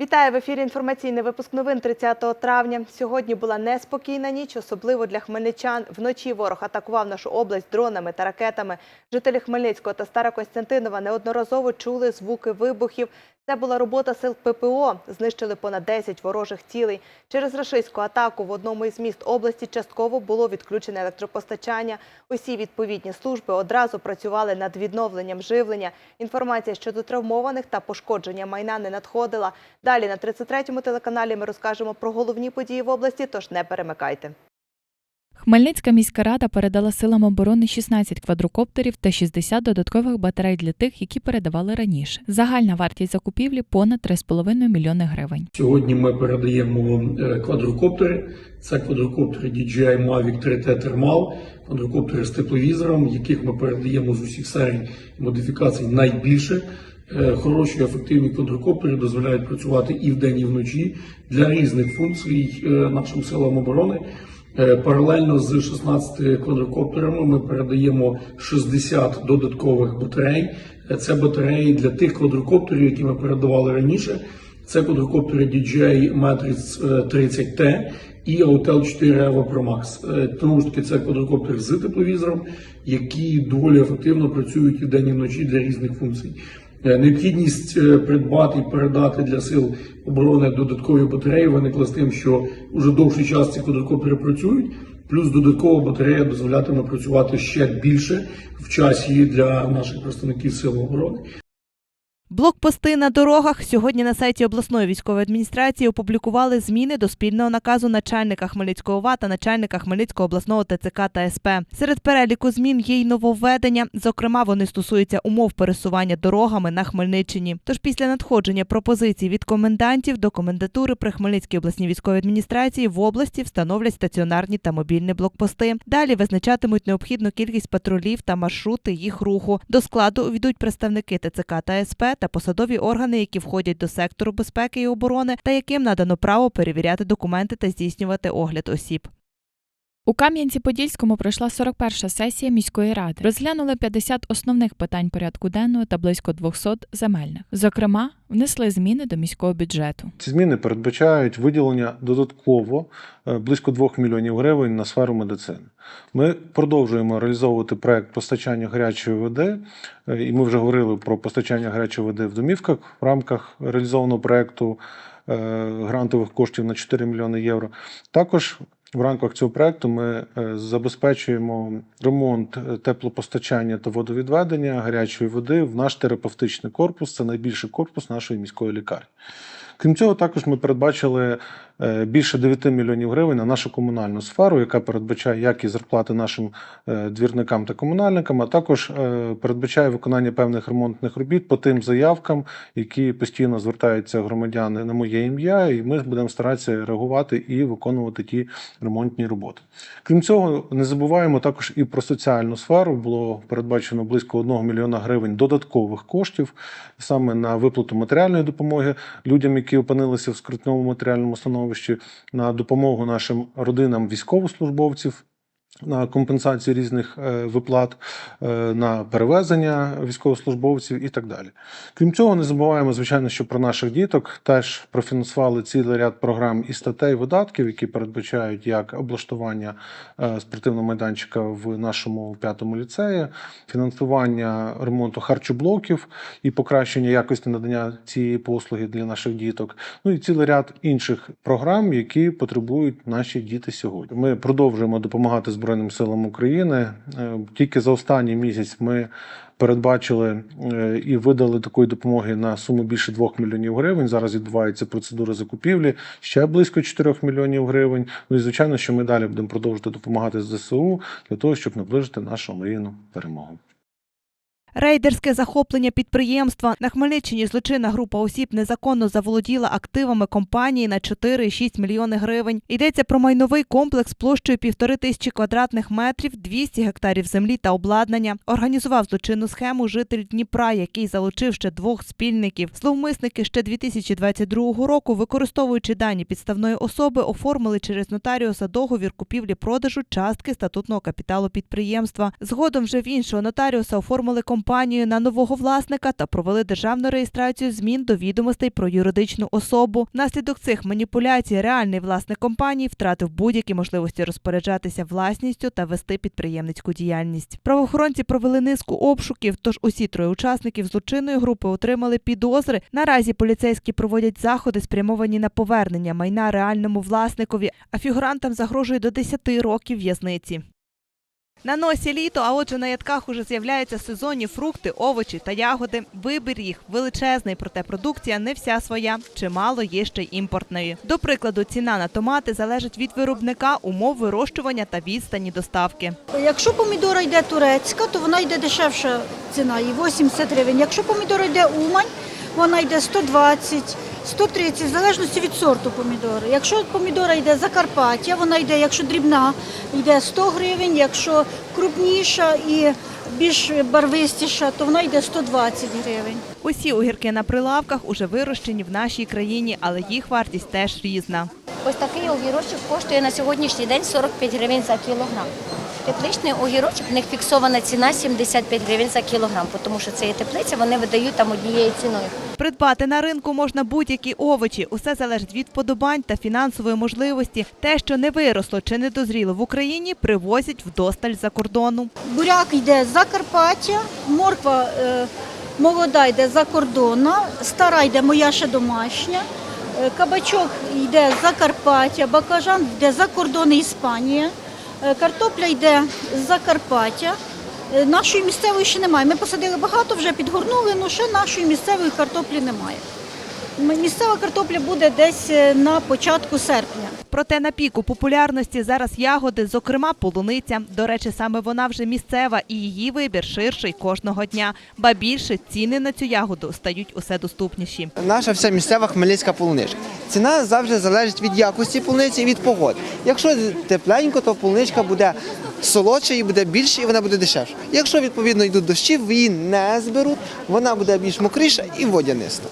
Вітаю в ефірі. Інформаційний випуск новин 30 травня. Сьогодні була неспокійна ніч, особливо для хмельничан. Вночі ворог атакував нашу область дронами та ракетами. Жителі Хмельницького та Старокостянтинова неодноразово чули звуки вибухів. Це була робота сил ППО. Знищили понад 10 ворожих цілей. Через рашистську атаку в одному із міст області частково було відключене електропостачання. Усі відповідні служби одразу працювали над відновленням живлення. Інформація щодо травмованих та пошкодження майна не надходила. Далі на 33-му телеканалі ми розкажемо про головні події в області, тож не перемикайте. Хмельницька міська рада передала силам оборони 16 квадрокоптерів та 60 додаткових батарей для тих, які передавали раніше. Загальна вартість закупівлі понад 3,5 мільйони гривень. Сьогодні ми передаємо е, квадрокоптери. Це квадрокоптери DJI Mavic 3T Thermal, квадрокоптери з тепловізором, яких ми передаємо з усіх серій модифікацій найбільше. Е, Хороші ефективні квадрокоптери дозволяють працювати і вдень, і вночі для різних функцій е, нашим силам оборони. Е, Паралельно з 16 квадрокоптерами ми передаємо 60 додаткових батарей. Е, Це батареї для тих квадрокоптерів, які ми передавали раніше. Це квадрокоптери DJI Matrix е, 30T і Autel 4 Evo Pro Max. Е, Тому ж таки це квадрокоптери з тепловізором, які доволі ефективно працюють і вдень і вночі для різних функцій. Е, Необхідність е, придбати і передати для сил оборони додаткові батареї виникла з тим, що вже довший час ці додатково перепрацюють. Плюс додаткова батарея дозволятиме працювати ще більше в часі для наших представників сил оборони. Блокпости на дорогах сьогодні на сайті обласної військової адміністрації опублікували зміни до спільного наказу начальника Хмельницького ОВА та начальника Хмельницького обласного ТЦК та СП. Серед переліку змін є й нововведення. Зокрема, вони стосуються умов пересування дорогами на Хмельниччині. Тож після надходження пропозицій від комендантів до комендатури при Хмельницькій обласній військовій адміністрації в області встановлять стаціонарні та мобільні блокпости. Далі визначатимуть необхідну кількість патрулів та маршрути їх руху. До складу увійдуть представники ТЦК та СП та посадові органи, які входять до сектору безпеки і оборони, та яким надано право перевіряти документи та здійснювати огляд осіб. У Кам'янці-Подільському пройшла 41-ша сесія міської ради. Розглянули 50 основних питань порядку денного та близько 200 земельних. Зокрема, внесли зміни до міського бюджету. Ці зміни передбачають виділення додатково е, близько 2 мільйонів гривень на сферу медицини. Ми продовжуємо реалізовувати проект постачання гарячої води, е, і ми вже говорили про постачання гарячої води в домівках в рамках реалізованого проекту е, грантових коштів на 4 мільйони євро. Також в рамках цього проекту ми е, забезпечуємо ремонт е, теплопостачання та водовідведення гарячої води в наш терапевтичний корпус. Це найбільший корпус нашої міської лікарні. Крім цього, також ми передбачили більше 9 мільйонів гривень на нашу комунальну сферу, яка передбачає як і зарплати нашим е, двірникам та комунальникам, а також е, передбачає виконання певних ремонтних робіт по тим заявкам, які постійно звертаються громадяни на моє ім'я, і ми будемо старатися реагувати і виконувати ті ремонтні роботи. Крім цього, не забуваємо також і про соціальну сферу. Було передбачено близько 1 мільйона гривень додаткових коштів саме на виплату матеріальної допомоги людям, які опинилися в скрутному матеріальному становищі, на допомогу нашим родинам військовослужбовців. На компенсацію різних е, виплат, е, на перевезення військовослужбовців і так далі. Крім цього, не забуваємо, звичайно, що про наших діток теж профінансували цілий ряд програм і статей видатків, які передбачають як облаштування е, спортивного майданчика в нашому п'ятому ліцеї, фінансування ремонту харчоблоків і покращення якості надання цієї послуги для наших діток. Ну і цілий ряд інших програм, які потребують наші діти сьогодні. Ми продовжуємо допомагати Збройним силам України. Е, Тільки за останній місяць ми передбачили е, і видали такої допомоги на суму більше 2 мільйонів гривень. Зараз відбувається процедура закупівлі ще близько 4 мільйонів гривень. Ну і звичайно, що ми далі будемо продовжувати допомагати ЗСУ для того, щоб наближити нашу мрійну перемогу. Рейдерське захоплення підприємства на Хмельниччині злочинна група осіб незаконно заволоділа активами компанії на 4,6 мільйони гривень. Йдеться про майновий комплекс площею півтори тисячі квадратних метрів, 200 гектарів землі та обладнання. Організував злочинну схему житель Дніпра, який залучив ще двох спільників. Зловмисники ще 2022 року, використовуючи дані підставної особи, оформили через нотаріуса договір купівлі-продажу частки статутного капіталу підприємства. Згодом вже в іншого нотаріуса оформили компанію компанію на нового власника та провели державну реєстрацію змін до відомостей про юридичну особу. Внаслідок цих маніпуляцій реальний власник компанії втратив будь-які можливості розпоряджатися власністю та вести підприємницьку діяльність. Правоохоронці провели низку обшуків, тож усі троє учасників злочинної групи отримали підозри. Наразі поліцейські проводять заходи, спрямовані на повернення майна реальному власникові, а фігурантам загрожує до 10 років в'язниці. На носі літо, а отже на ядках уже з'являються сезонні фрукти, овочі та ягоди. Вибір їх величезний, проте продукція не вся своя, чимало є ще й імпортної. До прикладу, ціна на томати залежить від виробника, умов вирощування та відстані доставки. Якщо помідора йде турецька, то вона йде дешевша ціна, їй 80 гривень. Якщо помідора йде Умань, вона йде 120, 130, в залежності від сорту помідори. Якщо помідора йде Закарпаття, вона йде, якщо дрібна, йде 100 гривень, якщо крупніша і більш барвистіша, то вона йде 120 гривень. Усі огірки на прилавках уже вирощені в нашій країні, але їх вартість теж різна. Ось такий огірочок коштує на сьогоднішній день 45 гривень за кілограм. Тепличний огірочок, в них фіксована ціна 75 гривень за кілограм, тому що це є теплиця, вони видають там однією ціною. Придбати на ринку можна будь-які овочі. Усе залежить від подобань та фінансової можливості. Те, що не виросло чи не дозріло в Україні, привозять вдосталь за кордону. Буряк йде з Закарпаття, морква е, молода йде за кордона, стара йде моя ще домашня, е, кабачок йде з Закарпаття, баклажан йде за кордони Іспанія, е, картопля йде з Закарпаття. Е, Нашої місцевої ще немає. Ми посадили багато, вже підгорнули, але ще нашої місцевої картоплі немає. Місцева картопля буде десь е, на початку серпня. Проте на піку популярності зараз ягоди, зокрема полуниця. До речі, саме вона вже місцева і її вибір ширший кожного дня. Ба більше ціни на цю ягоду стають усе доступніші. Наша вся місцева хмельницька полуничка. Ціна завжди залежить від якості полуниці і від погоди. Якщо тепленько, то полуничка буде солодша і буде більше, і вона буде дешевша. Якщо відповідно йдуть дощі, її не зберуть, вона буде більш мокріша і водяниста.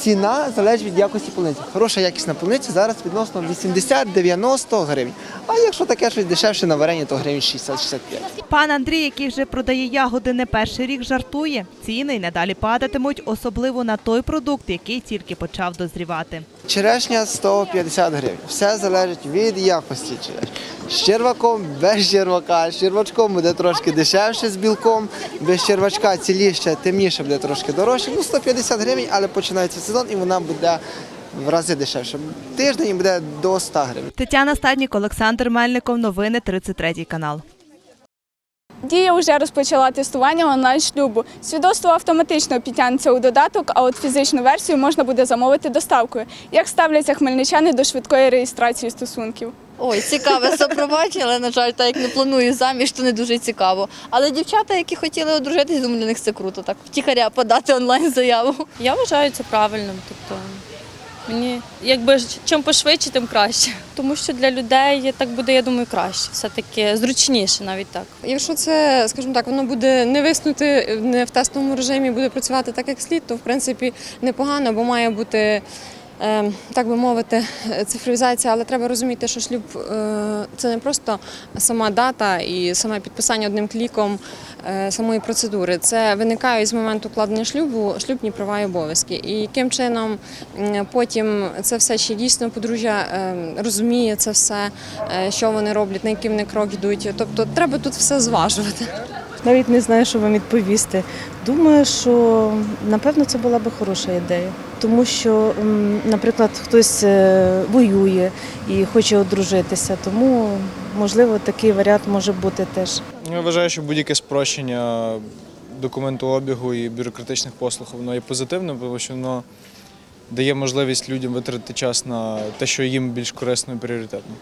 Ціна залежить від якості полуниці. Хороша якісна полуниця зараз відносно 80-90 гривень. А якщо таке щось дешевше на варені, то гривень 60-65. Пан Андрій, який вже продає ягоди не перший рік, жартує. Ціни й надалі падатимуть, особливо на той продукт, який тільки почав дозрівати. Черешня 150 гривень. Все залежить від якості черешні. З черваком, без червака. З червачком буде трошки дешевше з білком, без червачка ціліше, темніше буде трошки дорожче. Ну, 150 гривень, але починається сезон і вона буде в рази дешевше. Тиждень буде до 100 гривень. Тетяна Стаднік, Олександр Мельников. Новини 33 канал. Дія вже розпочала тестування онлайн-шлюбу. Свідоцтво автоматично підтягнеться у додаток, а от фізичну версію можна буде замовити доставкою. Як ставляться хмельничани до швидкої реєстрації стосунків? Ой, цікаве запровадження, але, на жаль, так як не планую заміж, то не дуже цікаво. Але дівчата, які хотіли одружитись, думаю, для них це круто, так втіхаря подати онлайн заяву. Я вважаю це правильним. Тобто мені якби ж- чим пошвидше, тим краще. Тому що для людей так буде, я думаю, краще. Все-таки зручніше навіть так. Якщо це, скажімо так, воно буде не виснути не в тестовому режимі, буде працювати так, як слід, то в принципі непогано, бо має бути. е, Так би мовити, цифровізація, але треба розуміти, що шлюб е, це не просто сама дата і саме підписання одним кліком самої процедури. Це виникає з моменту укладення шлюбу, шлюбні права і обов'язки. І яким чином потім це все ще дійсно подружжя е, розуміє це все, е, що вони роблять, на який вони крок йдуть. Тобто треба тут все зважувати. Навіть не знаю, що вам відповісти. Думаю, що напевно це була би хороша ідея, тому що, наприклад, хтось е, воює і хоче одружитися, тому можливо такий варіант може бути теж. Я вважаю, що будь-яке спрощення документообігу і бюрократичних послуг воно є позитивним, тому що воно дає можливість людям витратити час на те, що їм більш корисно і пріоритетно.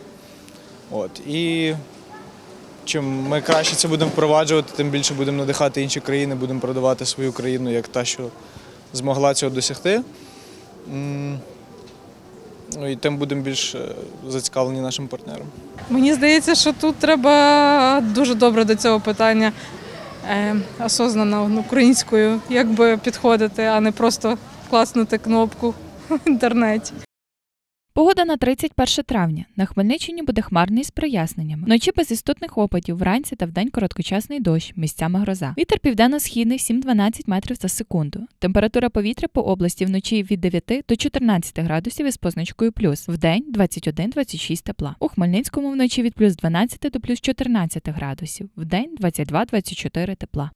От. І чим ми краще це будемо впроваджувати, тим більше будемо надихати інші країни, будемо продавати свою країну як та, що змогла цього досягти. Ну і тим будемо більш е, зацікавлені нашим партнерам. Мені здається, що тут треба дуже добре до цього питання е, осознано українською, як би підходити, а не просто класнути кнопку в інтернеті. Погода на 31 травня. На Хмельниччині буде хмарний з проясненнями. Вночі без істотних опадів, вранці та вдень короткочасний дощ, місцями гроза. Вітер південно-східний 7-12 метрів за секунду. Температура повітря по області вночі від 9 до 14 градусів із позначкою плюс. Вдень 21-26 тепла. У Хмельницькому вночі від плюс 12 до плюс 14 градусів. Вдень 22-24 тепла.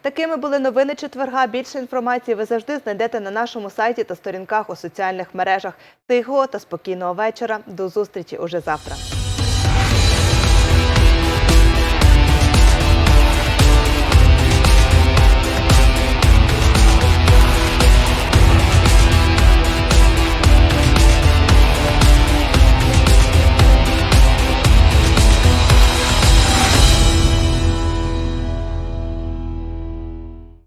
Такими були новини четверга. Більше інформації ви завжди знайдете на нашому сайті та сторінках у соціальних мережах. Тихого та спокійного вечора. До зустрічі уже завтра.